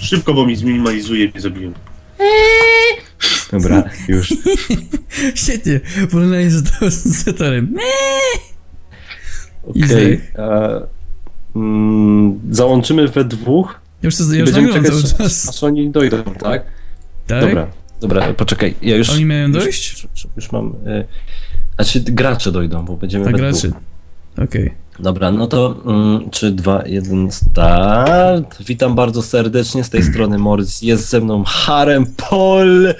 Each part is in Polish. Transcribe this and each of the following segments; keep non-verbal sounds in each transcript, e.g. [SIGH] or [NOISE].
Szybko, bo mi zminimalizuje, nie zabiłem. Dobra, już. [LAUGHS] Świetnie, porównanie z. I Okej. e, mm, Załączymy we dwóch. Już to ja już Będziemy czekać, cały aż, czas. aż oni dojdą, tak? Tak? Dobra, dobra, poczekaj. Ja już. Oni mają już- dojść? Już, już mam. Y, znaczy, gracze dojdą, bo będziemy Tak, we graczy. dwóch. Okej. Dobra, no to mm, 3, 2, 1, start. Witam bardzo serdecznie z tej strony Morris. Jest ze mną Harem Pol.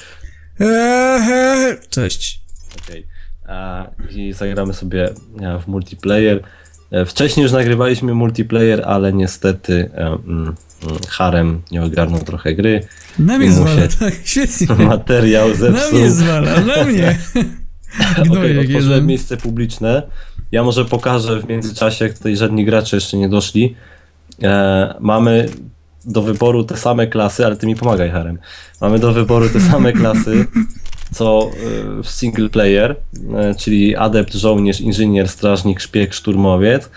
Eee, Cześć. Okej. A, I zagramy sobie e, w multiplayer. E, Wcześniej już nagrywaliśmy multiplayer, ale niestety e, mm, mm, Harem nie ogarnął trochę gry. Na mnie I mu zwala, się- [LAUGHS] tak, świetnie. Materiał Na zepsuł. mnie zwala, na mnie. [LAUGHS] Okej, Gnoje jak otworzyłem jeden. miejsce publiczne. Ja może pokażę w międzyczasie, jak tutaj żadni gracze jeszcze nie doszli. E, mamy do wyboru te same klasy, ale ty mi pomagaj, Harem. Mamy do wyboru te same [LAUGHS] klasy, co e, w single player, e, czyli adept, żołnierz, inżynier, strażnik, szpieg, szturmowiec.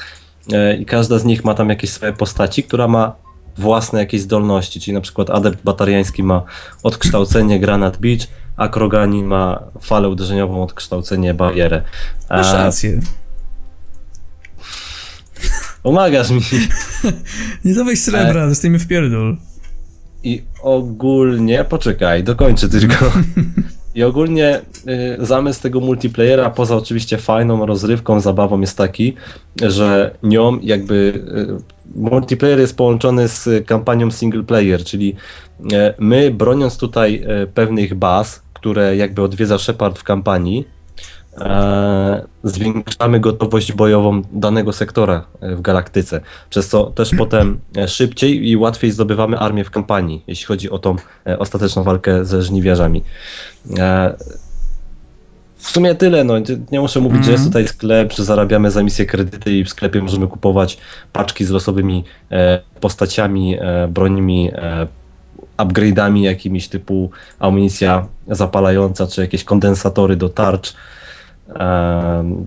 E, I każda z nich ma tam jakieś swoje postaci, która ma własne jakieś zdolności, czyli na przykład adept batariański ma odkształcenie granat beach, a kroganin ma falę uderzeniową, odkształcenie barierę. Masz rację. Pomagasz mi. [LAUGHS] Nie dawaj srebra, dostajemy w pierdol. I ogólnie, poczekaj, dokończę tylko. [LAUGHS] I ogólnie y, zamysł tego multiplayera, poza oczywiście fajną rozrywką, zabawą, jest taki, że nią jakby y, multiplayer jest połączony z kampanią single player, czyli y, my broniąc tutaj y, pewnych baz, które jakby odwiedza Shepard w kampanii, e, zwiększamy gotowość bojową danego sektora e, w galaktyce, przez co też potem e, szybciej i łatwiej zdobywamy armię w kampanii, jeśli chodzi o tą e, ostateczną walkę ze żniwiarzami. E, W sumie tyle, no. Nie- muszę mówić, że jest tutaj sklep, że zarabiamy za misję kredyty i w sklepie możemy kupować paczki z losowymi postaciami, e, brońmi, upgrade'ami jakimiś typu amunicja zapalająca, czy jakieś kondensatory do tarcz,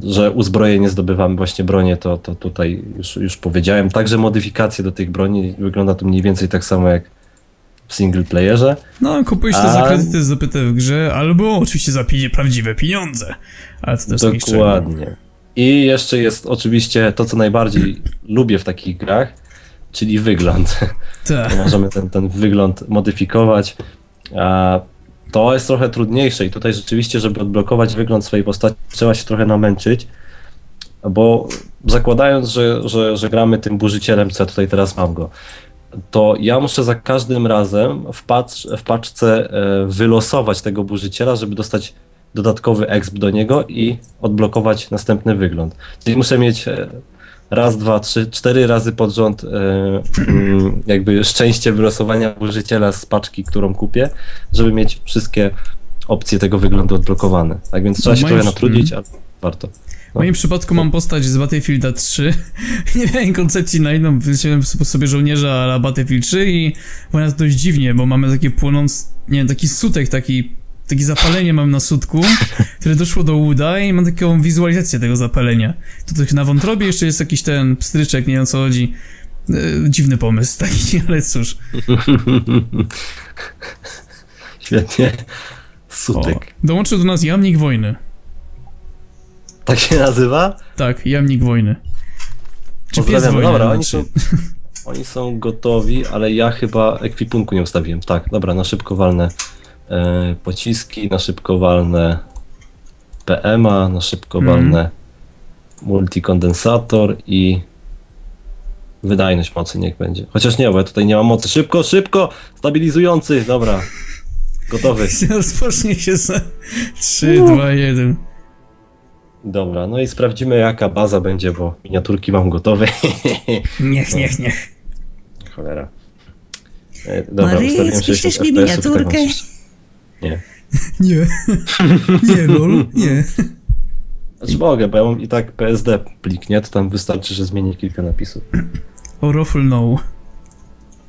że uzbrojenie zdobywamy właśnie bronię, to, to tutaj już, już powiedziałem. Także modyfikacje do tych broni wygląda to mniej więcej tak samo jak w single playerze. No, kupujesz to za A- kredyty zdobyte w grze, albo oczywiście za prawdziwe pieniądze. Ale to też. Dokładnie. I jeszcze jest oczywiście to, co najbardziej [CLEARS THROAT] lubię w takich grach, czyli wygląd. Tak. [LAUGHS] możemy ten, ten wygląd modyfikować. A to jest trochę trudniejsze i tutaj rzeczywiście, żeby odblokować wygląd swojej postaci, trzeba się trochę namęczyć, bo zakładając, że, że, że gramy tym burzycielem, co ja tutaj teraz mam go, to ja muszę za każdym razem w, pacz, w paczce e, wylosować tego burzyciela, żeby dostać dodatkowy exp do niego i odblokować następny wygląd. Czyli muszę mieć e, raz, dwa, trzy, cztery razy pod rząd e, mm, jakby szczęście wylosowania burzyciela z paczki, którą kupię, żeby mieć wszystkie opcje tego wyglądu odblokowane. Tak więc trzeba się Moim- trochę natrudzić, ale warto. W moim przypadku mam postać z Battlefielda [LAUGHS] 3. Nie miałem koncepcji na inną, wziąłem sobie żołnierza na Battlefield 3 i wygląda to dość dziwnie, bo mamy takie płonąc, nie wiem, taki sutek, taki, takie zapalenie mam na sutku, które doszło do uda i mam taką wizualizację tego zapalenia. To tak na wątrobie jeszcze jest jakiś ten pstryczek, nie wiem o co chodzi. E, dziwny pomysł taki, [LAUGHS] ale cóż. [LAUGHS] Świetnie. O, Sutek. dołączył do nas jamnik wojny. Tak się nazywa? Tak, jamnik wojny. Czy pies wojny? Dobra, oni są, oni są gotowi, ale ja chyba ekwipunku nie ustawiłem. Tak, dobra, na szybko walne e, pociski, na szybko walne PMA, na szybko Mhm. walne multikondensator i wydajność mocy niech będzie. Chociaż nie, bo ja tutaj nie mam mocy. Szybko, szybko! Stabilizujący, dobra. Gotowy. [LAUGHS] Rozpocznie się za 3, 2, 1. Dobra, no i sprawdzimy jaka baza będzie, bo miniaturki mam gotowe. [LAUGHS] Niech, niech, niech. Cholera. E, Dobra, Marys, ustawiłem piszesz 60 mi miniaturkę? Nie. [LAUGHS] Nie. Nie, lol, nie. Znaczy mogę, bo ja mam i tak PSD plik, nie? To tam wystarczy, że zmienię kilka napisów. O rofl no.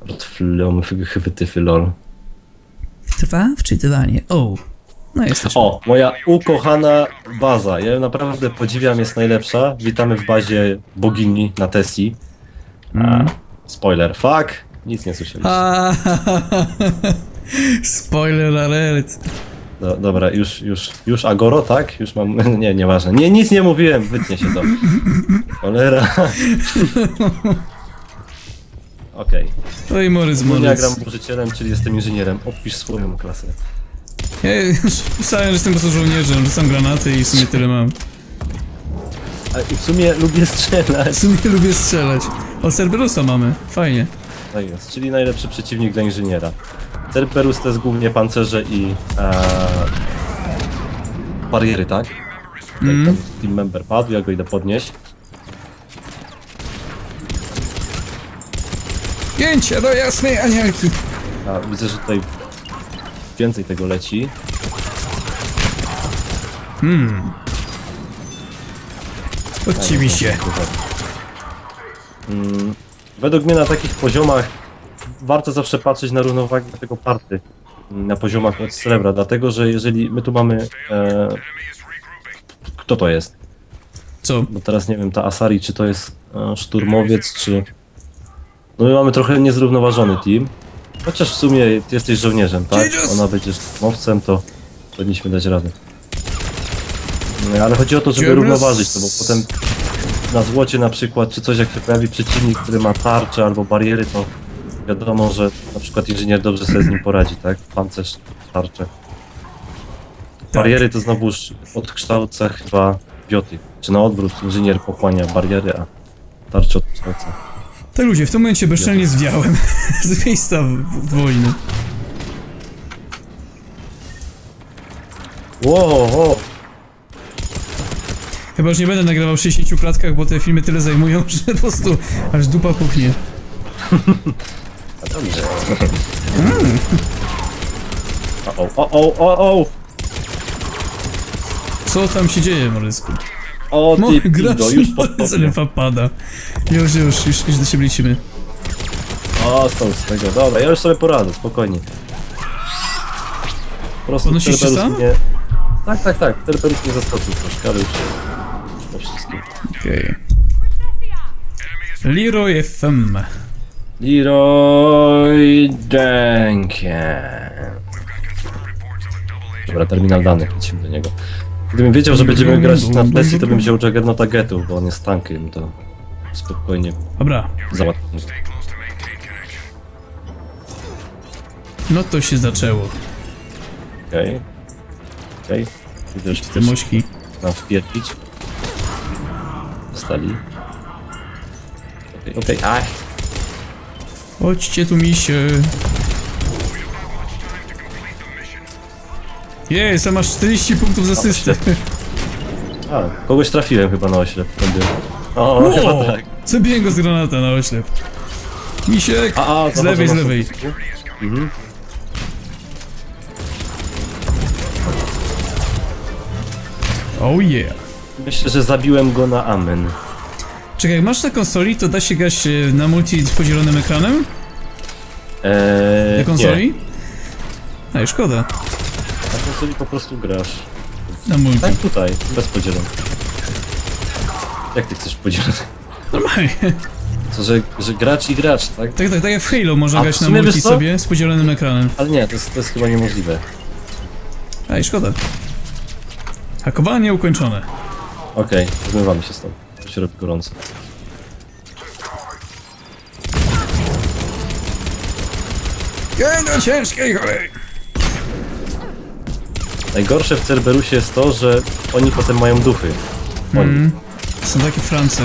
Rotflom, chwytyfy, lol. Trwa wczytywanie. O. No jesteśmy. O, moja ukochana baza. Ja ją naprawdę podziwiam, jest najlepsza. Witamy w bazie bogini na Tessie. Mm. Spoiler, fuck! Nic nie słyszeliście. A, Spoiler alert. Do, dobra, już, już, już Agoro, tak? Już mam, [LAUGHS] nie, nieważne. Nie, nic nie mówiłem, wytnie się to. Cholera. [LAUGHS] Okej. Oj, Morys, Ja Morys. gram użycielem, czyli jestem inżynierem. Opisz swoją klasę. Ja już pisałem, że jestem po prostu żołnierzem, rzucam granaty i w sumie tyle mam. A i w sumie lubię W strzelać. sumie lubię strzelać. O, Cerberusa mamy, fajnie. Tak jest, czyli najlepszy przeciwnik dla inżyniera. Cerberus to jest głównie pancerze i e, bariery, tak? Tutaj Mm. ten team member padł, ja go idę podnieść. Pięcie do jasnej anielki. A widzę, że tutaj więcej tego leci. Chodźcie mi się. Mm, według mnie na takich poziomach warto zawsze patrzeć na równowagę tego party. Na poziomach od srebra, dlatego że jeżeli my tu mamy. E, kto to jest? Co? Bo teraz nie wiem, ta Asari, czy to jest e, szturmowiec, czy. No my mamy trochę niezrównoważony team. Chociaż w sumie ty jesteś żołnierzem, tak? Ona będzie szturmowcem, to powinniśmy dać radę. No, ale chodzi o to, żeby równoważyć to, bo potem na złocie na przykład, czy coś jak się pojawi przeciwnik, który ma tarczę albo bariery, to wiadomo, że na przykład inżynier dobrze sobie z nim poradzi, tak? Pancerz, tarczę. Bariery to znowuż odkształca chyba biotyk. Czy na odwrót, inżynier pochłania bariery, a tarczę odkształca. Tak ludzie, w tym momencie bezczelnie zwiałem [LAUGHS] z miejsca w- wojny. Wow. Chyba już nie będę nagrywał w 60 klatkach, bo te filmy tyle zajmują, [LAUGHS] że po prostu aż dupa puchnie. [LAUGHS] Dobrze. O, o, o, o, o, Co tam się dzieje, Morysku? o, Mo, ty grasz pido, już pod tobą. Zelefa pada. Już, już, już, już do siebie lecimy. O, stąd z tego, dobra, ja już sobie poradzę, spokojnie. Po prostu Podnosisz się Cerberus sam? mnie... Tak, tak, tak, Cerberus mnie zaskoczył troszkę, ale już... Po wszystkim. Okej. Leroy FM. Leroy Jenkins. Dobra, terminal danych, lecimy do niego. Gdybym wiedział, że będziemy grać na Tessie, to bym wziął Juggernauta Getu, bo on jest tankiem, to spokojnie Dobra, załatwię. no to się zaczęło. Okej. Okej. Widzę, że Te chcesz mośki. nam wpierdzić. Dostali. Okej, okej, ach. Chodźcie tu misie. Jej, sam masz 40 punktów z asysty. A, kogoś trafiłem chyba na oślep. Wtedy. O, O! [LAUGHS] chyba tak. Zabiję go z granata na oślep. Misiek! A, a, z lewej, z lewej. Mhm. Oh yeah. Myślę, że zabiłem go na amen. Czekaj, jak masz na konsoli, to da się grać e, na multi z podzielonym ekranem? Eee, Na konsoli? A, i szkoda. Nie, na konsoli po prostu grasz. Na multi. Tak tutaj, bez podzieleń. Jak ty chcesz podzielać? Normalnie. Co, że, że gracz i gracz, tak? Tak, tak, tak jak w Halo można A grać na multi sobie z podzielonym ekranem. Ale nie, to jest, to jest chyba niemożliwe. A, i szkoda. Hakowanie ukończone. Okej, zmywamy się stąd. Się robi gorąco. Do ciężkiej kolej. Najgorsze w Cerberusie jest to, że oni potem mają duchy. Oni. Mm. Są takie Francy.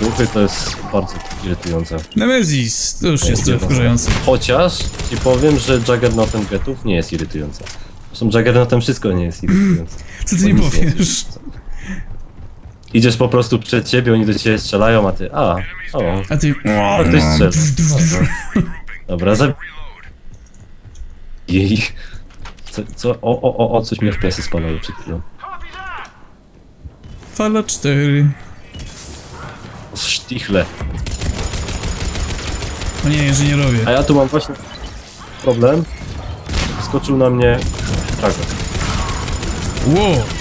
Duchy to jest bardzo irytujące. Nemesis, to już jest trochę wkurzające. Chociaż ci powiem, że Juggernautem Getów nie jest irytujące. Zresztą Juggernautem wszystko nie jest irytujące. Co ty nie nie powiesz? Idziesz po prostu przed ciebie, oni do ciebie strzelają, a ty, a, o, A ty... a ktoś strzela. Dobra, za... Jej. Co, co, o, o, o, o, coś mnie w plecy spalało przed chwilą. Fala 4. Sztichle. O nie, inżynierowie. A ja tu mam właśnie problem. Skoczył na mnie Dragon. Wow.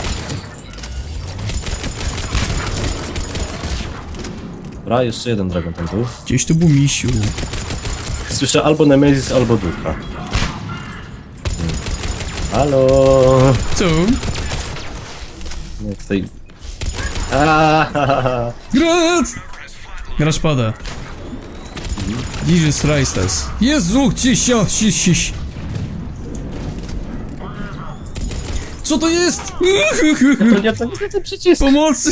Dobra, jeszcze jeden Dragon Temple. Gdzieś tu był misiu. Słyszę albo Nemesis, albo Ducha. Hmm. Halo! Co? Nie, tutaj... Aaaa! [LAUGHS] Granat! Gracz pada. Jesus Christus. Jezu, ja, siś, siś. Co to jest? To nie, to nie ten przycisk! Pomocy!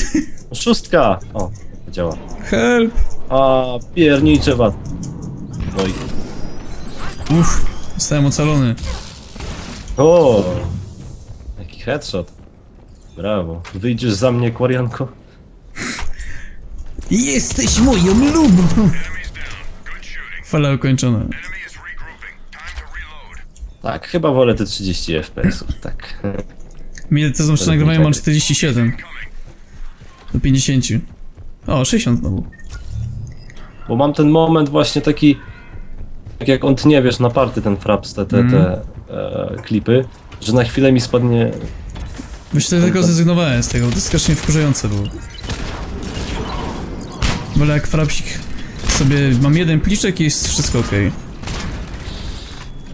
Szóstka! O, działa. Help! A, piernicze wad. No i... Uff, zostałem ocalony. O! Jaki headshot. Brawo. Wyjdziesz za mnie, Kwarianko? Jesteś moją lubą! Fala ukończona. To. Tak, chyba wolę te 30 FPS-ów, tak. Mnie te zawsze nagrywają mam 47. Do 50. O, 60 znowu. Bo mam ten moment właśnie taki... Tak jak on tnie, wiesz, na party ten fraps, te, te, te e, klipy, że na chwilę mi spadnie... Myślę, że tylko zrezygnowałem z tego, bo to strasznie wkurzające było. Wolę jak frapsik sobie, mam jeden pliczek i jest wszystko ok.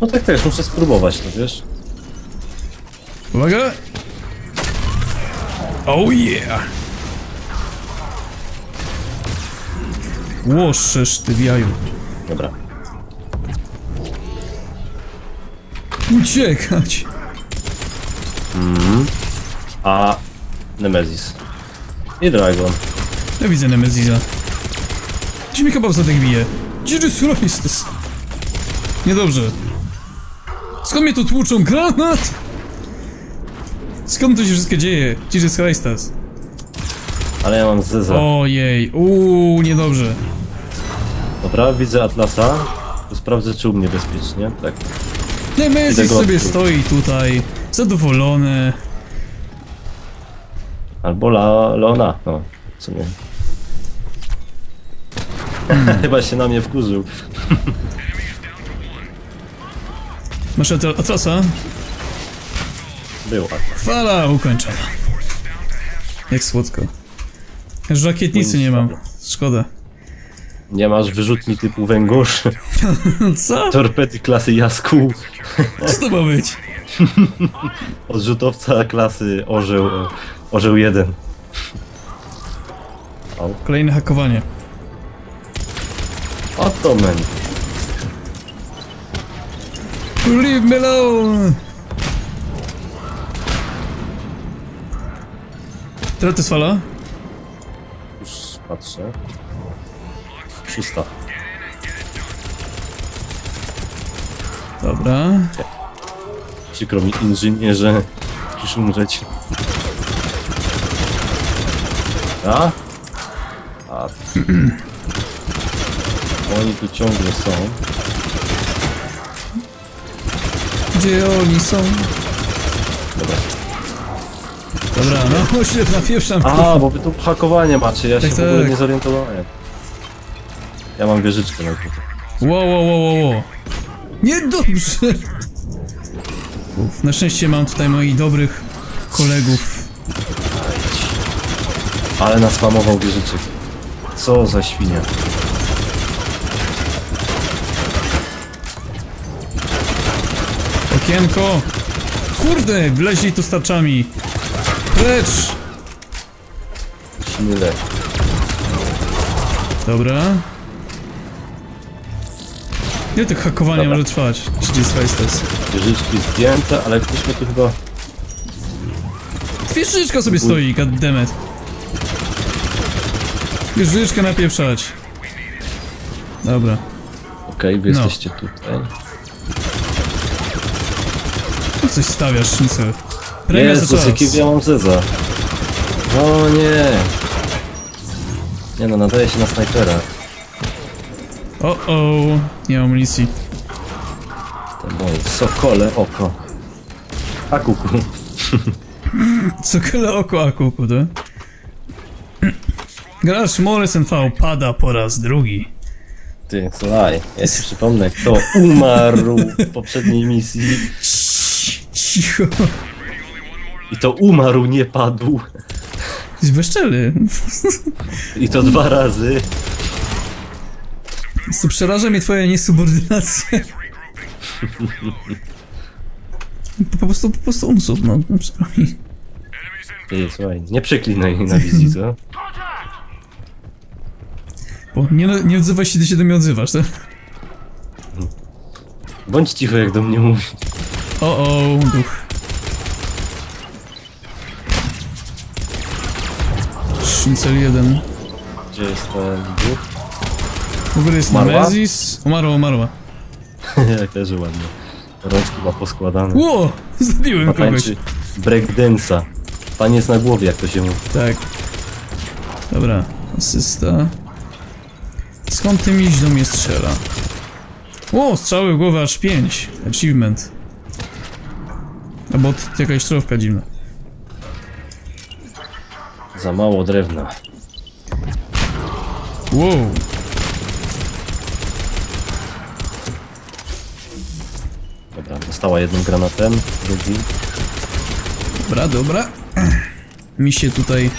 No tak też, muszę spróbować, to wiesz? Uwaga! Oh yeah! Łoszesz ty w jaju. Dobra. Uciekać! A... Nemesis. I Dragon. Ja widzę Nemezisa. Gdzie mi chyba zadek bije? Jesus Christus! Niedobrze. Skąd mnie tu tłuczą? Granat! Skąd to się wszystko dzieje? Jesus Christus. Ale ja mam Zeza. Ojej, uuu, niedobrze. Dobra, widzę Atlasa. To sprawdzę, czy u mnie bezpiecznie. Tak. Nemesis Idę go sobie odkryć. stoi tutaj, zadowolony. Albo La Leona. No, w sumie. [LAUGHS] Chyba się na mnie wkurzył. [LAUGHS] Masz atla- Atlasa? Był Atlas. Fala ukończona. Jak słodko. Aż Rakietnicy nie mam. Szkoda. Nie masz wyrzutni typu węgorz, [LAUGHS] Co? torpedy klasy Jaskół, Co to ma być? odrzutowca klasy Orzeł, Orzeł 1. Kolejne hakowanie. Oto men. Leave me alone! Teraz to jest fala? Już patrzę. Szósta. Dobra. Przykro mi inżynierze. Musisz umrzeć. A? A. Oni tu ciągle są. Gdzie oni są? Dobra. Dobra, no [LAUGHS] się napieprzam. A, bo wy tu hakowanie macie, ja się Tak, w ogóle tak. nie zorientowałem. Ja mam wieżyczkę na górze. Wow, wow, wow, wow, wow. Niedobrze! Uf, na szczęście mam tutaj moich dobrych kolegów. Ale naspamował wieżyczek. Co za świnia. Okienko! Kurde, wleźli tu starczami. Precz! Śmyle. Dobra. Ile to hakowanie Dobra. może trwać? 30 Christus. Wieżyczki zdjęte, ale mnie tu chyba... Wieżyczka sobie stoi, goddammit. Wieżyczkę napieprzać. Dobra. Okej, wy No. jesteście tutaj. Tu Coś stawiasz, nic. Premia za Jezus, czas. jaki ja mam zeza. O nie. Nie no, nadaje się na snajpera. O, o, nie mam amunicji. To moje sokole oko. A kuku. [LAUGHS] Sokole oko, a kuku, to? [CLEARS THROAT] Grasz Morrison V pada po raz drugi. Ty, słuchaj, ja ci przypomnę, kto umarł w poprzedniej misji. Cicho. I to umarł, nie padł. Jesteś bezczelny. I to dwa razy. Co przeraża mnie twoja niesubordynacja. Po po prostu, po prostu unsub, no. Ty, słuchaj, nie przeklinaj na wizji, co? Bo nie, nie odzywaj się, ty się do mnie odzywasz, tak? Bądź cicho, jak do mnie mówi. O, o, duch. Sznicel 1. Gdzie jest ten duch? W ogóle jest Umarła? Nemezis. Umarła, umarła. [LAUGHS] Jak leży ładnie. Rączki ma poskładane. Ło! [LAUGHS] Zabiłem kogoś. Tańczy breakdance'a. Taniec na głowie, jak to się mówi. Tak. Dobra, asysta. Skąd tym iść do mnie strzela? O, strzały w głowę aż 5. Achievement. Albo t- jakaś trofka dziwna. Za mało drewna. Wow. Dobra, dostała jednym granatem, drugi. Dobra, dobra. Misie tutaj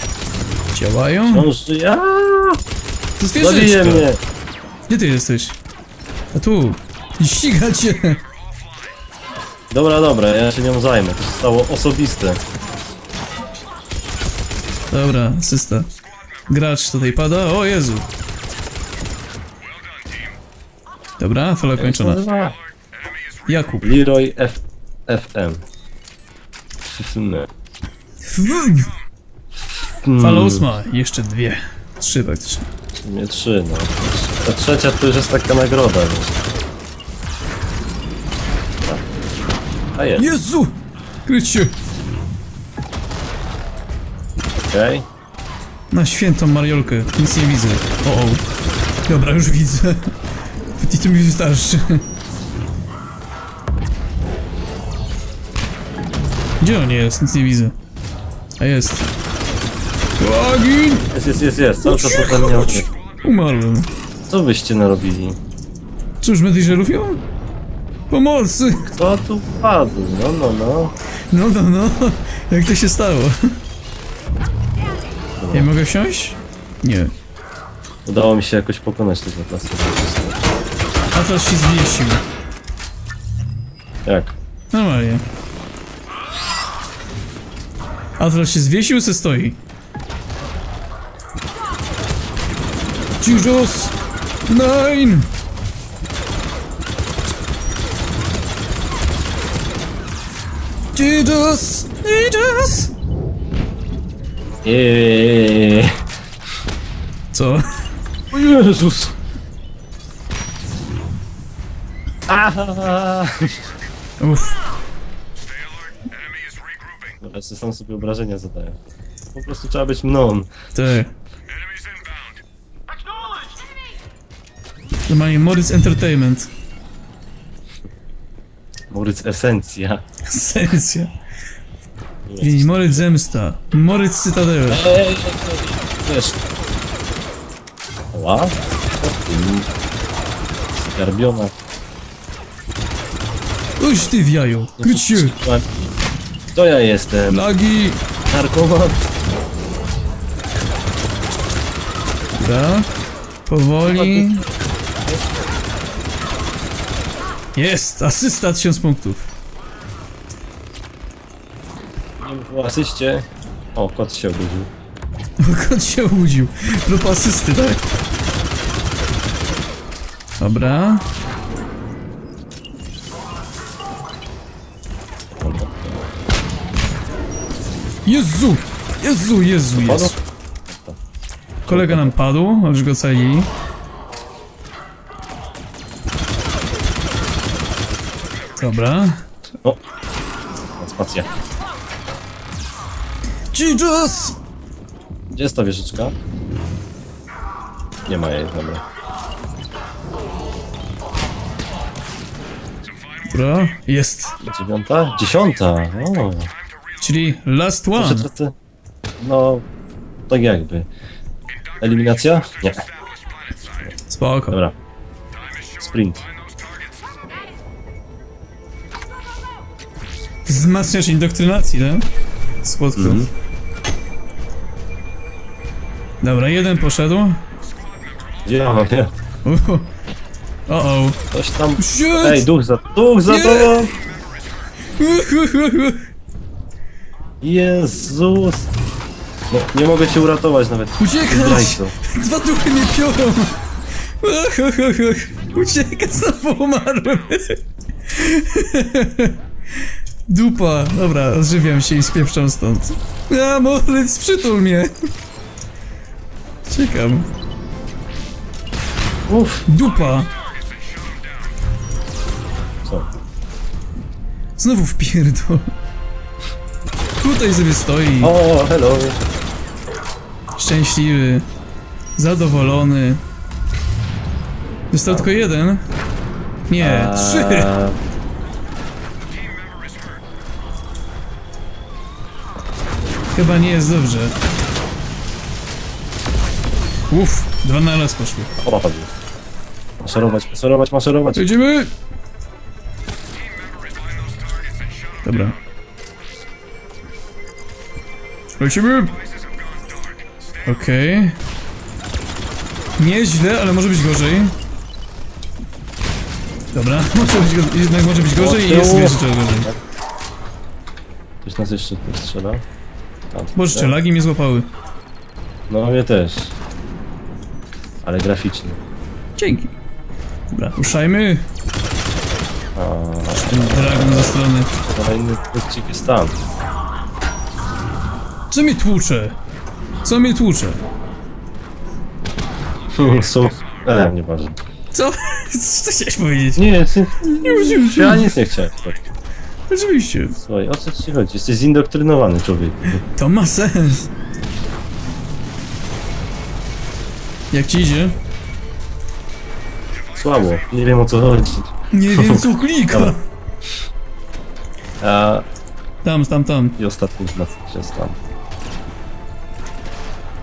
działają. Żyje. Aaaa! To Zabije mnie! Gdzie ty jesteś? A tu. Ściga cię. Dobra, dobra, ja się nią zajmę. To zostało osobiste. Dobra, asysta. Gracz tutaj pada. O Jezu. Dobra, fala kończona. Jakub. Leroy F FM. Nie. Fala ósma. Jeszcze dwie. Trzy praktycznie. Nie trzy, no. Ta trzecia to już jest taka nagroda. A, A jest, Jezu! Kryć się! Okej. Na świętą Mariolkę. Nic nie widzę. O, o. Dobra, już widzę. [LAUGHS] I to mi wystarczy. Gdzie on jest? Nic nie widzę. A jest. Ogień! Jest, jest, jest, jest. Cały czas ode mnie. Umarłem. Co byście narobili? Cóż, medyczerów ją? Pomocy! Co tu padł? No, no, no. No, no, no. Jak to się stało? Nie mogę wsiąść? Nie. Udało mi się jakoś pokonać tego klasy. A teraz się zwiesił. Jak? Normalnie. Atlas się zwiesił, se stoi. Jesus! Nine! Jesus! Jesus! Eee. Co? O Jezus! Aha! Uff. Dobra, jeszcze sam sobie obrażenia zadaję. Po prostu trzeba być mną. te. Enemies inbound. Acknowledged. Normalnie Moritz Entertainment. Moryc Esencja. Sensia. I Moritz Zemsta. Moritz Cytadela. Ej, wiesz. Ła? Skarbiona. Uś ty w jaju. Kryć się. Kto ja jestem? Lagi. Narkoman? Dobra. Powoli. Jest! Asysta 1000 punktów. Nie mów o asyście. O, kot się obudził. [LAUGHS] Kot się obudził. Prób asysty, tak? Dobra. Jezu! Jezu, Jezu, Jezu. Kolega nam padł, już go cali. Dobra. O! Spacja. Jesus! Gdzie jest ta wieżyczka? Nie ma jej, dobra. Dobra, jest. Dziewiąta? Dziesiąta! O, Czyli last one. Przetracę. No, tak jakby. Eliminacja? Nie. Spoko. Dobra. Sprint. Wzmacniasz indoktrynacji, tak? Spotku. Mhm. Dobra, jeden poszedł. Gdzie mam, nie? Uhu. O o. Coś tam... Shit! Ej, duch za... Duch za Nie! tobą! Jezus! No, nie mogę cię uratować nawet. Uciekać! Zdrajco. Dwa duchy mnie piorą! Uciekać, znowu umarłem! Dupa. Dobra, odżywiam się i spieprzam stąd. A, Moritz, przytul mnie! Czekam. Uff, Dupa! co? Znowu wpierdol. Tutaj sobie stoi. O, hello! Szczęśliwy. Zadowolony. Został tylko jeden? Nie, trzy! Eee, Chyba nie jest dobrze. Uff, dwa na las poszły. O, padł. Maszerować, maszerować, maszerować. Jedziemy! Dobra. Lecimy! Okej. Nieźle, ale może być gorzej. Dobra, [LAUGHS] może być, go- jednak może być gorzej i jest jeszcze gorzej. Ktoś nas jeszcze strzela? Boże, lagi mnie złapały. No, mnie też. Ale graficznie. Dzięki. Dobra, ruszajmy. Ten dragon ze strony. kolejny odcinek jest tam. Co mnie tłucze? Co mnie tłucze? Są... E, nieważne. Co? [LAUGHS] Co chciałeś powiedzieć? Nie, nic, nic, Nie, ja nic nie chciałem. Oczywiście. Słuchaj, o co ci chodzi? Jesteś zindoktrynowany człowiek. To ma sens. Jak ci idzie? Słabo, nie wiem o co chodzi. Nie [LAUGHS] wiem co klika. Dobra. A, Tam, tam, tam. i ostatni z nas jest tam.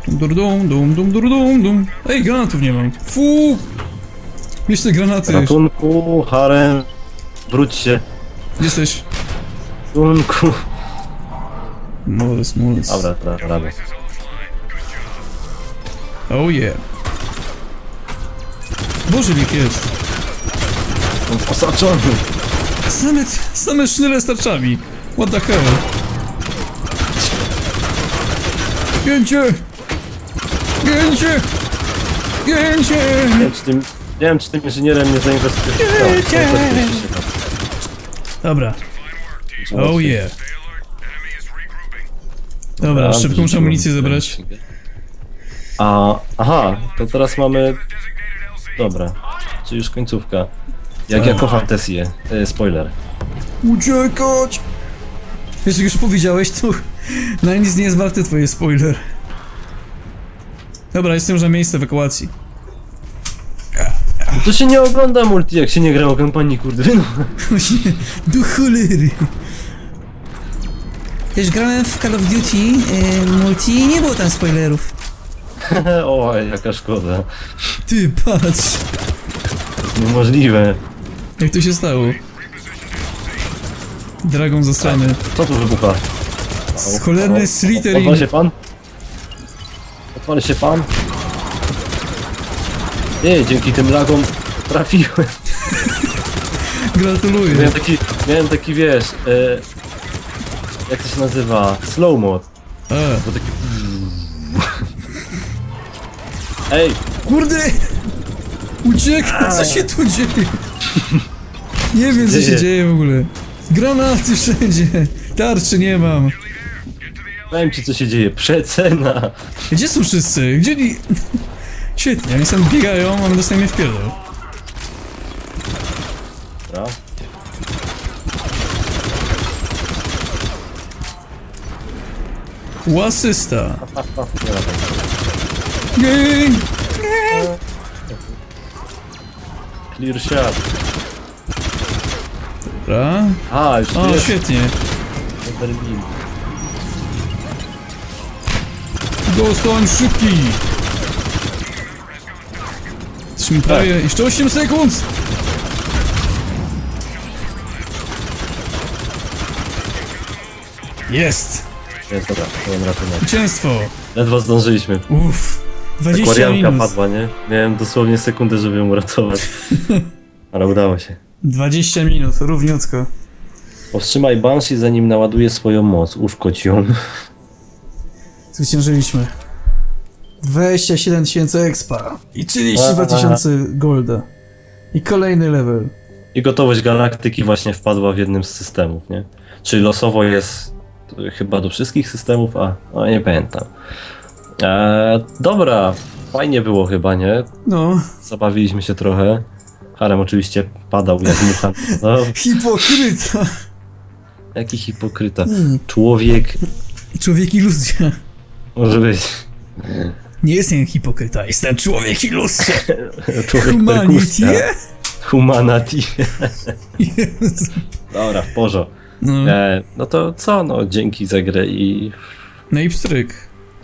Dum, dum, dum, dum, dum, dum, dum. Ej, granatów nie mam. Fu! Bierz te granaty. Ratunku, harem, wróć się. Gdzie jesteś? Ratunku. Moles, moles. Dobra, dobra, dobra. Oh yeah. Boże, jak jest. On posaczony. Same, same sznyle z tarczami. What the hell? Gięcie! Gięcie! Gięcie! Nie wiem, czy tym, nie wiem, czy tym inżynierem nie zainwestujesz. No, Jedzie. Dobra. Oh yeah. Dobra, szybko muszę amunicję zebrać. A, aha, to teraz mamy... Dobra, czy już końcówka. Jak ja kocham Tessię. E, spoiler. Uciekać! Jak już powiedziałeś, to na nic nie jest warte twoje spoiler. Dobra, jestem już na miejscu ewakuacji. To się nie ogląda multi, jak się nie gra o kampanii, kurde. No. Właśnie, [LAUGHS] do cholery. Też grałem w Call of Duty y, multi i nie było tam spoilerów. [LAUGHS] o, jaka szkoda. Ty, patrz. Niemożliwe. Jak to się stało? Dragon zastrany. Co tu wybucha? Cholerny O, Slytherin. Odwal się pan? Odwal się pan? Nie, dzięki tym lagom trafiłem. [LAUGHS] Gratuluję. Miałem taki, miałem taki wiesz, e, jak to się nazywa? Slow mod. A, To taki... Ej, kurde! Uciekaj, co się tu dzieje? Nie wiem, co się Dzieje. w ogóle. Granaty wszędzie. Tarczy nie mam. powiem ci co się dzieje. Przecena. Gdzie są wszyscy? Gdzie oni... Świetnie, oni sam biegają, a my dostajemy w pierdol. Dobra. Łasysta. [LAUGHS] Nie ma. Jej! Clear shot. Dobra. A, już O, jest świetnie. Berlin. Dostań szybki! Jesteśmy prawie... Jeszcze 8 sekund! Jest! Jest, dobra, byłem ratunek. Zwycięstwo! Ledwo zdążyliśmy. Uff. 20 Akwarianka minut. padła, nie? Miałem dosłownie sekundę, żeby ją uratować. [LAUGHS] Ale udało się. 20 minut, równiutko. Powstrzymaj Banshee, zanim naładuje swoją moc. Uszkodź ją. [LAUGHS] Zwyciężyliśmy. 27 tysięcy expa. I 32 tysiące golda. I kolejny level. I gotowość galaktyki właśnie wpadła w jednym z systemów, nie? Czyli losowo jest chyba do wszystkich systemów, a no, nie pamiętam. Eee, dobra, fajnie było chyba, nie? No. Zabawiliśmy się trochę. Harem oczywiście padał jak mucha. [LAUGHS] No, Hipokryta. jaki hipokryta. Człowiek Człowiek iluzja. może być. Nie jestem hipokryta, jestem człowiek iluzja. [LAUGHS] Człowiek Humanity? perkusja. Humanity. Jezu. [LAUGHS] Dobra, w porządku. No. E, no to co, no dzięki za grę i, no i pstryk.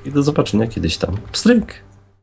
I do zobaczenia kiedyś tam. Pstryk.